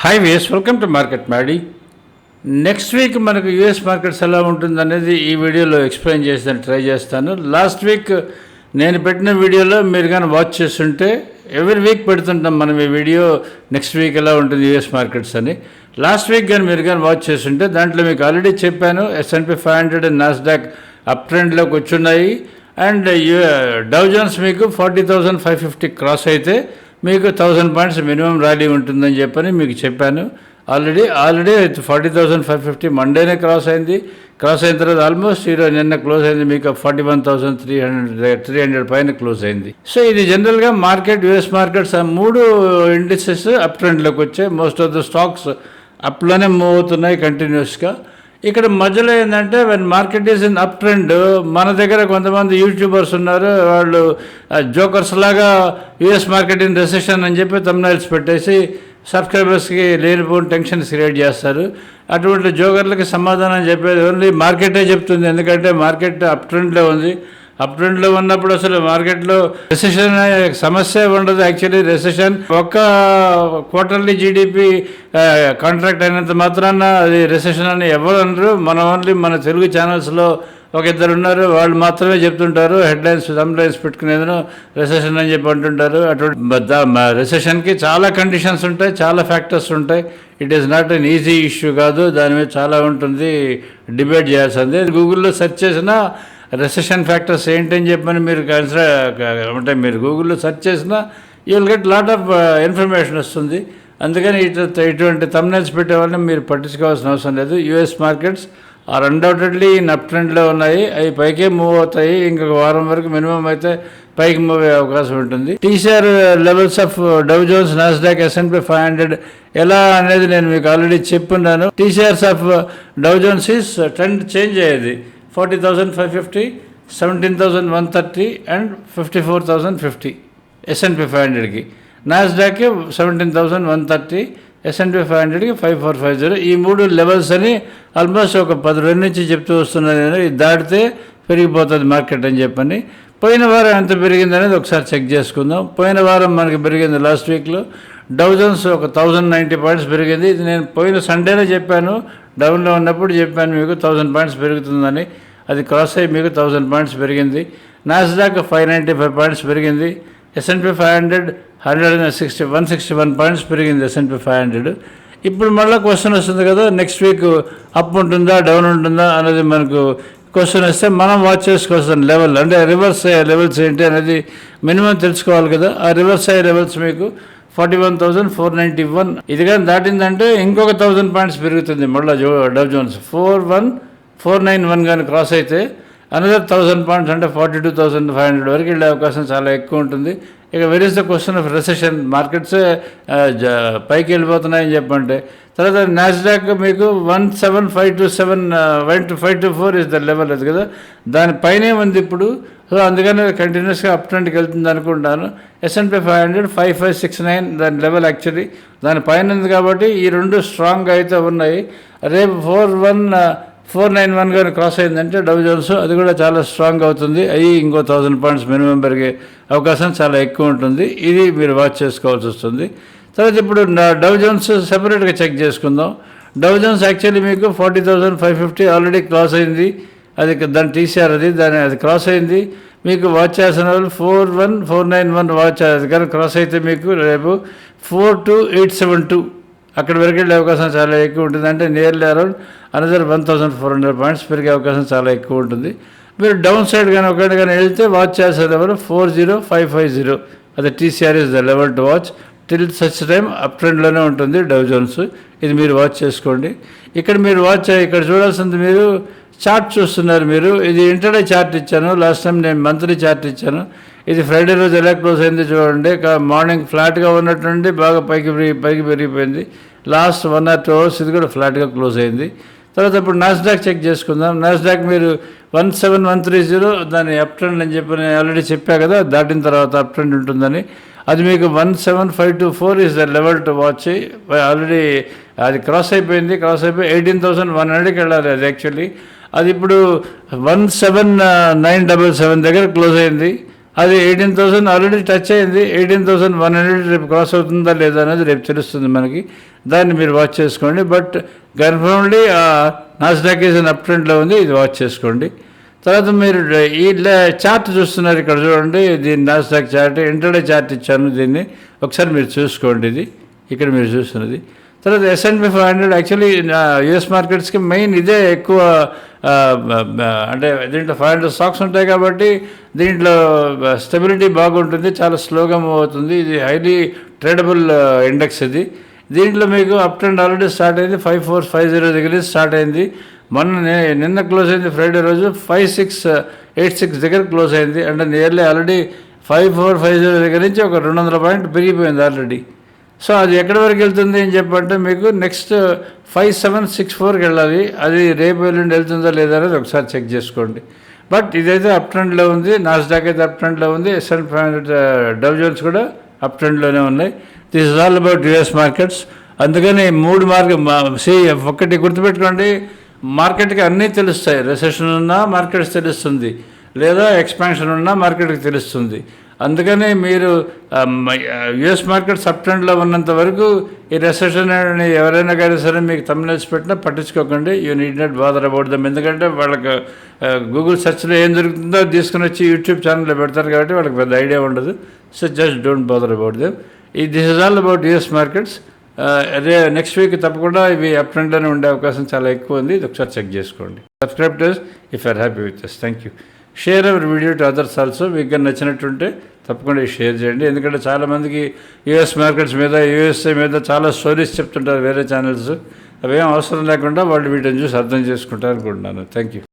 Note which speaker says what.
Speaker 1: Hi ways welcome to market Maddy next week మనకు US markets ఎలా ఉంటుంది అనేది ఈ వీడియోలో ఎక్స్ప్లెయిన్ చేస్తాను ట్రై చేస్తాను. లాస్ట్ వీక్ నేను పెట్టిన వీడియోలో మీరు కానీ వాచ్ చేస్తుంటే ఎవ్రీ వీక్ పెడుతుంటాం మనం ఈ వీడియో నెక్స్ట్ వీక్ ఎలా ఉంటుంది యుఎస్ మార్కెట్స్ అని. లాస్ట్ వీక్ కానీ మీరు కానీ వాచ్ చేస్తుంటే దాంట్లో మీకు ఆల్రెడీ చెప్పాను S and P five hundred and Nasdaq up ట్రెండ్లోకి వచ్చున్నాయి అండ్ డౌజన్స్ మీకు forty thousand five fifty cross అయితే మీకు థౌజండ్ పాయింట్స్ మినిమం ర్యాలీ ఉంటుందని చెప్పని మీకు చెప్పాను. Already already forty thousand five fifty మండేనే cross అయింది. క్రాస్ అయిన తర్వాత ఆల్మోస్ట్ ఈరోజు నిన్న క్లోజ్ అయింది మీకు forty one thousand three hundred three hundred పైన క్లోజ్ అయింది. సో ఇది జనరల్గా మార్కెట్ యుఎస్ మార్కెట్స్ ఆ మూడు ఇండిసెస్ అప్ ట్రెండ్లోకి వచ్చాయి. మోస్ట్ ఆఫ్ ద స్టాక్స్ అప్లోనే మూవ్ అవుతున్నాయి కంటిన్యూస్గా ఇక్కడ మధ్యలో ఏంటంటే when market is in up trend మన దగ్గర కొంతమంది యూట్యూబర్స్ ఉన్నారు వాళ్ళు జోకర్స్ లాగా యుఎస్ మార్కెట్ ఇన్ రెసెషన్ అని చెప్పి తమ్నైల్స్ పెట్టేసి సబ్స్క్రైబర్స్కి లేనిపోని టెన్షన్స్ క్రియేట్ చేస్తారు. అటువంటి జోకర్లకి సమాధానం చెప్పేది ఓన్లీ మార్కెటే చెప్తుంది ఎందుకంటే మార్కెట్ అప్ ట్రెండ్లో ఉంది. అప్ ట్రెండ్లో ఉన్నప్పుడు అసలు మార్కెట్లో రెసెషన్ అనే సమస్య ఉండదు. యాక్చువల్లీ రెసెషన్ ఒక్క క్వార్టర్లీ జీడిపి కాంట్రాక్ట్ అయినంత మాత్రాన అది రెసెషన్ అని ఎవరు అనరు. మన ఓన్లీ మన తెలుగు ఛానల్స్లో ఒక ఇద్దరు ఉన్నారు. వాళ్ళు మాత్రమే చెప్తుంటారు. హెడ్లైన్స్ సమ్లైన్స్ పెట్టుకునేదను రెసెషన్ అని చెప్పి అంటుంటారు. అటువంటి రెసెషన్కి చాలా కండిషన్స్ ఉంటాయి. చాలా ఫ్యాక్టర్స్ ఉంటాయి. It is not an easy issue కాదు. దాని మీద చాలా ఉంటుంది. డిబేట్ చేయాల్సింది. గూగుల్లో సెర్చ్ చేసినా రెసెషన్ ఫ్యాక్టర్స్ ఏంటని చెప్పని మీరు కన్సిడర్ అంటే మీరు గూగుల్లో సెర్చ్ చేసినా you will get lot of information వస్తుంది. అందుకని ఇటు ఇటువంటి తమ్నైల్స్ పెట్టే వాళ్ళని మీరు పట్టించుకోవాల్సిన అవసరం లేదు. US markets are undoubtedly in up ట్రెండ్లో ఉన్నాయి. అవి పైకే మూవ్ అవుతాయి. ఇంకొక వారం వరకు మినిమం అయితే పైకి మూవ్ అయ్యే అవకాశం ఉంటుంది. TCR levels of Dow Jones Nasdaq S and P five hundred ఎలా అనేది నేను మీకు already చెప్పున్నాను. TCRs of Dow Jones is trend change అయ్యేది. Forty thousand five fifty seventeen thousand one thirty and fifty four thousand fifty. S and P five హండ్రెడ్కి నాస్డాక్కి seventeen thousand one thirty S and P five హండ్రెడ్కి five four five zero ఈ మూడు levels అని almost ఒక పది రోజుల నుంచి చెప్తూ వస్తున్నాను నేను ఇది దాటితే పెరిగిపోతుంది మార్కెట్ అని చెప్పని. పోయిన వారం ఎంత పెరిగింది అనేది ఒకసారి చెక్ చేసుకుందాం. పోయిన వారం మనకి పెరిగింది లాస్ట్ వీక్లో డౌజన్స్ ఒక థౌజండ్ నైంటీ పాయింట్స్ పెరిగింది. ఇది నేను పోయిన సండేనే చెప్పాను డౌన్లో ఉన్నప్పుడు చెప్పాను మీకు థౌజండ్ పాయింట్స్ పెరుగుతుందని. అది క్రాస్ అయ్యి మీకు థౌజండ్ పాయింట్స్ పెరిగింది. Nasdaq five ninety five points పెరిగింది S and P five hundred hundred and sixty one sixty one points పెరిగింది S and P five hundred ఇప్పుడు మళ్ళీ క్వశ్చన్ వస్తుంది కదా నెక్స్ట్ వీక్ అప్ ఉంటుందా డౌన్ ఉంటుందా అనేది మనకు క్వశ్చన్ వస్తే మనం వాచ్ చేసుకోవాల్సిన లెవెల్ అంటే రివర్స్ అయ్యే లెవెల్స్ ఏంటి అనేది మినిమం తెలుసుకోవాలి కదా. ఆ రివర్స్ అయ్యే లెవెల్స్ మీకు forty one thousand four ninety one ఇది కానీ దాటిందంటే ఇంకొక థౌజండ్ పాయింట్స్ పెరుగుతుంది మళ్ళీ జో Dow Jones four one four nine one కానీ క్రాస్ అయితే అనదర్ థౌసండ్ పాయింట్స్ అంటే forty two thousand five hundred వరకు వెళ్ళే అవకాశం చాలా ఎక్కువ ఉంటుంది. ఇక where is the question of recession markets పైకి వెళ్ళిపోతున్నాయని చెప్పంటే తర్వాత నాస్డాక్ మీకు one seven five two seven one two five two four is the level అది కదా. దానిపైనే ఉంది ఇప్పుడు. సో అందుకని కంటిన్యూస్గా అప్ ట్రెండ్కి వెళ్తుంది అనుకుంటాను. S and P five hundred five five six nine దాని లెవెల్ యాక్చువల్లీ దాని పైన ఉంది కాబట్టి ఈ రెండు స్ట్రాంగ్ అయితే ఉన్నాయి. రేపు four one four nine one కానీ క్రాస్ అయిందంటే డౌ జోన్స్ అది కూడా చాలా స్ట్రాంగ్ అవుతుంది. అవి ఇంకో థౌజండ్ పాయింట్స్ మినిమం పెరిగే అవకాశం చాలా ఎక్కువ ఉంటుంది. ఇది మీరు వాచ్ చేసుకోవాల్సి వస్తుంది. తర్వాత ఇప్పుడు డవ్ జోన్స్ సెపరేట్గా చెక్ చేసుకుందాం. డవ్ జోన్స్ యాక్చువల్లీ మీకు forty thousand five fifty already cross అయింది. అది దాని టీసీఆర్ అది దాని అది క్రాస్ అయింది. మీకు వాచ్ చేసిన వాళ్ళు four one four nine one watch అది కానీ క్రాస్ అయితే మీకు రేపు four two eight seven two అక్కడ వరకు వెళ్ళే అవకాశం చాలా ఎక్కువ ఉంటుంది. అంటే nearly around another one thousand four hundred points పెరిగే అవకాశం చాలా ఎక్కువ ఉంటుంది. మీరు డౌన్ సైడ్ కానీ ఒకటి కానీ వెళ్తే వాచ్ చేసే level four zero five five zero అది TCR is the level to watch till such time up ట్రెండ్లోనే ఉంటుంది డౌ జోన్స్ ఇది మీరు వాచ్ చేసుకోండి. ఇక్కడ మీరు వాచ్ ఇక్కడ చూడాల్సింది మీరు చార్ట్ చూస్తున్నారు మీరు. ఇది ఇంటర్డే చార్ట్ ఇచ్చాను. లాస్ట్ టైం నేను మంత్లీ చార్ట్ ఇచ్చాను. ఇది ఫ్రైడే రోజు ఎలా క్లోజ్ అయింది చూడండి. మార్నింగ్ ఫ్లాట్గా ఉన్నట్టుండి బాగా పైకి పైకి పెరిగిపోయింది. Last one or two hours ఇది కూడా ఫ్లాట్గా క్లోజ్ అయింది. తర్వాత ఇప్పుడు నాస్డాక్ చెక్ చేసుకుందాం. నాస్డాక్ మీరు one seven one three zero దాని అప్ ట్రెండ్ అని చెప్పి నేను ఆల్రెడీ చెప్పా కదా దాటిన తర్వాత అప్ ట్రెండ్ ఉంటుందని. అది మీకు one seven five two four is the level to watch already అది క్రాస్ అయిపోయింది. క్రాస్ అయిపోయి ఎయిటీన్ థౌసండ్ వన్ హండ్రెడ్కి వెళ్ళాలి అది యాక్చువల్లీ అది ఇప్పుడు one seven nine double seven దగ్గర క్లోజ్ అయింది. అది ఎయిటీన్ థౌసండ్ ఆల్రెడీ టచ్ అయింది. ఎయిటీన్ థౌసండ్ వన్ హండ్రెడ్ రేపు క్రాస్ అవుతుందా లేదా అనేది రేపు తెలుస్తుంది మనకి. దాన్ని మీరు వాచ్ చేసుకోండి. But confirmly Nasdaq is up ట్రెండ్లో ఉంది. ఇది వాచ్ చేసుకోండి. తర్వాత మీరు ఈ చార్ట్ చూస్తున్నారు ఇక్కడ చూడండి. దీని నాస్డాక్ చార్ట్ ఇంటర్డే చార్ట్ ఇచ్చాను దీన్ని. ఒకసారి మీరు చూసుకోండి ఇది. ఇక్కడ మీరు చూస్తున్నది. తర్వాత S and P five hundred actually US మార్కెట్స్కి main ఇదే ఎక్కువ uh, uh, uh, అంటే దీంట్లో ఫైవ్ హండ్రెడ్ స్టాక్స్ ఉంటాయి కాబట్టి దీంట్లో స్టెబిలిటీ బాగుంటుంది చాలా స్లోగా మూవ్ అవుతుంది. ఇది హైలీ ట్రేడబుల్ ఇండెక్స్ ఇది. దీంట్లో మీకు అప్ ట్రెండ్ ఆల్రెడీ స్టార్ట్ అయింది ఫైవ్ ఫోర్ ఫైవ్ జీరో దగ్గర నుంచి స్టార్ట్ అయింది. మొన్న నిన్న క్లోజ్ అయింది ఫ్రైడే రోజు ఫైవ్ సిక్స్ ఎయిట్ సిక్స్ దగ్గర క్లోజ్ అయింది. అంటే nearly already five four five zero దగ్గర నుంచి ఒక రెండు వందల పాయింట్ పెరిగిపోయింది ఆల్రెడీ సో అది ఎక్కడి వరకు వెళ్తుంది అని చెప్పంటే మీకు నెక్స్ట్ ఫైవ్ సెవెన్ సిక్స్ ఫోర్కి వెళ్ళాలి. అది రేపు ఎల్లుండి వెళ్తుందా లేదా అనేది ఒకసారి చెక్ చేసుకోండి. బట్ ఇదైతే అప్ ట్రెండ్లో ఉంది. నాస్డాక్ అయితే అప్ ట్రెండ్లో ఉంది. S and five hundred Dow Jones కూడా అప్ ట్రెండ్లోనే ఉన్నాయి. This is all about US markets అందుకని మూడు మార్గ సి ఒక్కటి గుర్తుపెట్టుకోండి. మార్కెట్కి అన్నీ తెలుస్తాయి. రెసెషన్ ఉన్నా మార్కెట్స్ తెలుస్తుంది. లేదా ఎక్స్పాన్షన్ ఉన్నా మార్కెట్కి తెలుస్తుంది. అందుకని మీరు యుఎస్ మార్కెట్ సబ్ ట్రెండ్లో ఉన్నంత వరకు ఈ రెసెషన్ అని ఎవరైనా కానీ సరే మీకు తమిళస్ పెట్టినా పట్టించుకోకండి. You need not bother about them ఎందుకంటే వాళ్ళకి గూగుల్ సెర్చ్లో ఏం దొరుకుతుందో తీసుకుని వచ్చి యూట్యూబ్ ఛానల్లో పెడతారు కాబట్టి వాళ్ళకి పెద్ద ఐడియా ఉండదు. So just don't bother about them ఈ this is all about US markets అదే నెక్స్ట్ వీక్ తప్పకుండా ఇవి అప్ ట్రెండ్లోనే ఉండే అవకాశం చాలా ఎక్కువ ఉంది. ఇది ఒకసారి చెక్ చేసుకోండి. Subscribe to if are happy with us thank you share our video to others also మీకు నచ్చినట్టుంటే తప్పకుండా షేర్ చేయండి ఎందుకంటే చాలామందికి యూఎస్ మార్కెట్స్ మీద యూఎస్ఏ మీద చాలా స్టోరీస్ చెప్తుంటారు వేరే ఛానల్స్ అవేం అవసరం లేకుండా వాళ్ళు వీటిని చూసి అర్థం చేసుకుంటారు అనుకుంటున్నాను థ్యాంక్ యూ